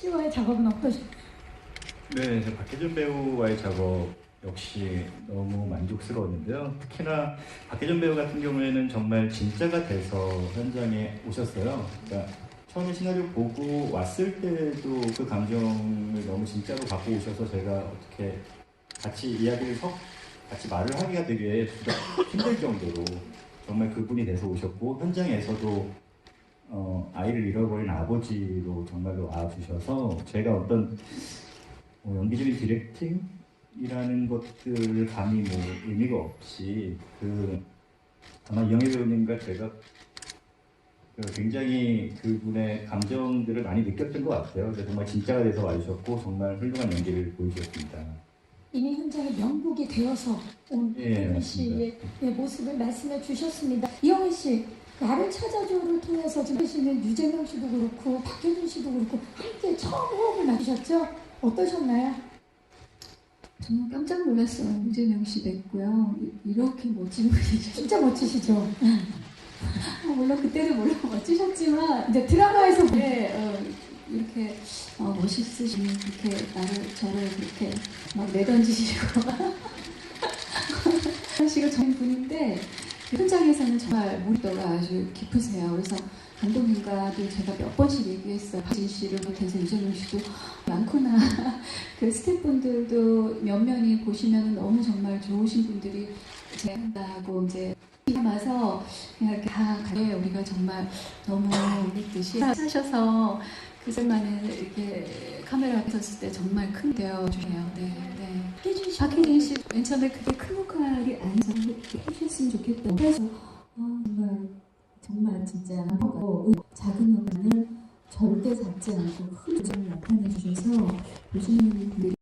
씨와의 작업은 어떠셨나요? 네, 저 박혜준 배우와의 작업 역시 너무 만족스러웠는데요. 특히나 박혜준 배우 같은 경우에는 정말 진짜가 돼서 현장에 오셨어요. 그러니까 처음에 시나리오 보고 왔을 때도 그 감정을 너무 진짜로 갖고 오셔서 제가 어떻게 같이 이야기를 섞, 같이 말을 하기가 되게 힘들 정도로 정말 그분이 돼서 오셨고 현장에서도 어, 아이를 잃어버린 아버지로 정말로 와주셔서 제가 어떤 뭐 연기적인 디렉팅이라는 것들을 감히 뭐 의미가 없이 그 아마 이영애 배우님과 제가 그 굉장히 그분의 감정들을 많이 느꼈던 것 같아요. 정말 진짜가 돼서 와주셨고 정말 훌륭한 연기를 보여주셨습니다. 이미 현장에 명곡이 되어서 온 예, 이영희 씨의 예, 모습을 말씀해 주셨습니다. 이영희 씨, 나를 찾아줘를 통해서 지금 계시는 유재명 씨도 그렇고 박효준 씨도 그렇고 함께 처음 호흡을 맞으셨죠? 어떠셨나요? 저는 깜짝 놀랐어요. 유재명 씨 뵙고요. 이- 이렇게 멋진 분이죠. 진짜 멋지시죠? 어, 물론 그때도 물론 멋지셨지만, 이제 드라마에서 보- 네, 어, 이렇게 어, 멋있으신 그렇게 나를 저를 그렇게 막 내던지시고 하시고 저는 분인데 그 현장에서는 정말 몰입도가 아주 깊으세요. 그래서 감독님과도 제가 몇 번씩 얘기했어요. 박진 씨를 못해서 유재명 씨도 많구나. 그 스태프분들도 몇 면이 보시면 너무 정말 좋으신 분들이 제한다고 이제 담아서 그냥 다 가게 우리가 정말 너무 믿듯이 하셔서 그들만은 이렇게 카메라 앞에 섰을 때 정말 큰 되어 주네요. 네, 네. 씨 박혜진 씨, 맨 처음에 그게 큰 역할이 아니서 해주셨으면 좋겠다. 그래서 아, 정말 정말 진짜 하고 작은 역할을 절대 잡지 않고 큰 점을 나타내 주셔서 보시는 분들이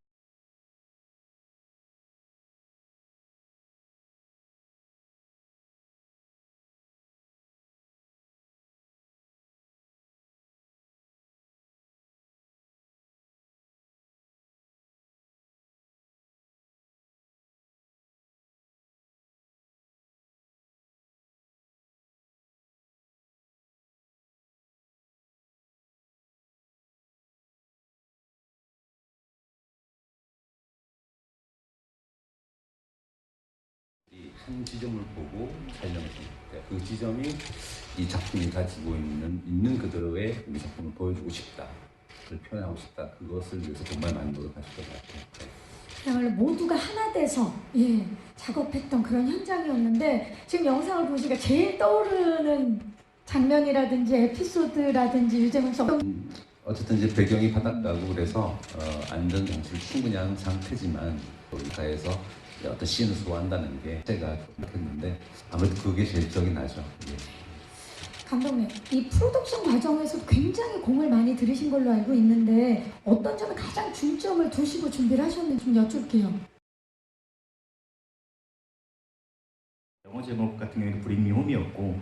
한 지점을 보고 촬영을 합니다. 그 지점이 이 작품이 가지고 있는 있는 그대로의 우리 작품을 보여주고 싶다. 그걸 표현하고 싶다. 그것을 위해서 정말 많이 노력하실 것 같아요. 그야말로 모두가 하나 돼서 예, 작업했던 그런 현장이었는데 지금 영상을 보시니까 제일 떠오르는 장면이라든지 에피소드라든지 유재명 씨 음, 어쨌든 이제 배경이 바닷가고 그래서 어, 안전 장치를 충분히 한 상태지만 의사에서 어떤 시인을 소화한다는 게 제가 생각했는데 아무래도 그게 제일 적이 나죠. 예. 감독님 이 프로덕션 과정에서 굉장히 공을 많이 들이신 걸로 알고 있는데 어떤 점에 가장 중점을 두시고 준비를 하셨는지 좀 여쭐게요. 영어 제목 같은 Bring Me Home이었고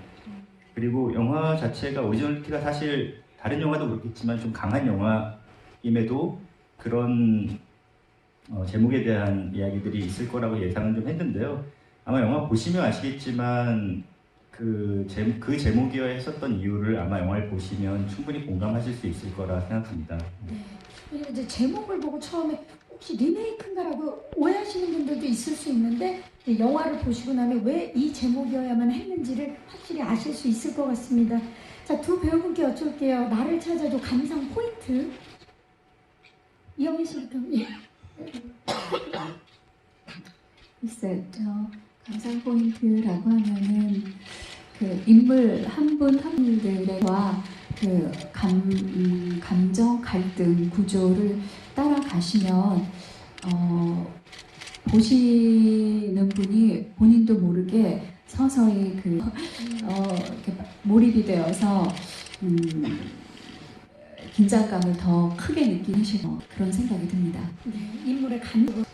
그리고 영화 자체가 오리지널리티가 사실 다른 영화도 그렇겠지만 좀 강한 영화임에도 그런 어, 제목에 대한 이야기들이 있을 거라고 예상은 좀 했는데요. 아마 영화 보시면 아시겠지만 그, 제, 그 제목이어야 했었던 이유를 아마 영화를 보시면 충분히 공감하실 수 있을 거라 생각합니다. 왜냐면 이제 제목을 보고 처음에 혹시 리메이크인가라고 오해하시는 분들도 있을 수 있는데 이 영화를 보시고 나면 왜 이 제목이어야만 했는지를 확실히 아실 수 있을 것 같습니다. 자, 두 배우분께 여쭐게요. 나를 찾아줘 감상 포인트. 이영희 씨부터. 예. 글쎄, 저 감상 포인트라고 하면은 그 인물 한 분한 분들과 그 감, 음, 감정 갈등 구조를 따라가시면 어, 보시는 분이 본인도 모르게 서서히 그 어, 몰입이 되어서 음, 긴장감을 더 크게 느끼시고 그런 생각이 듭니다. 네, 인물의 감독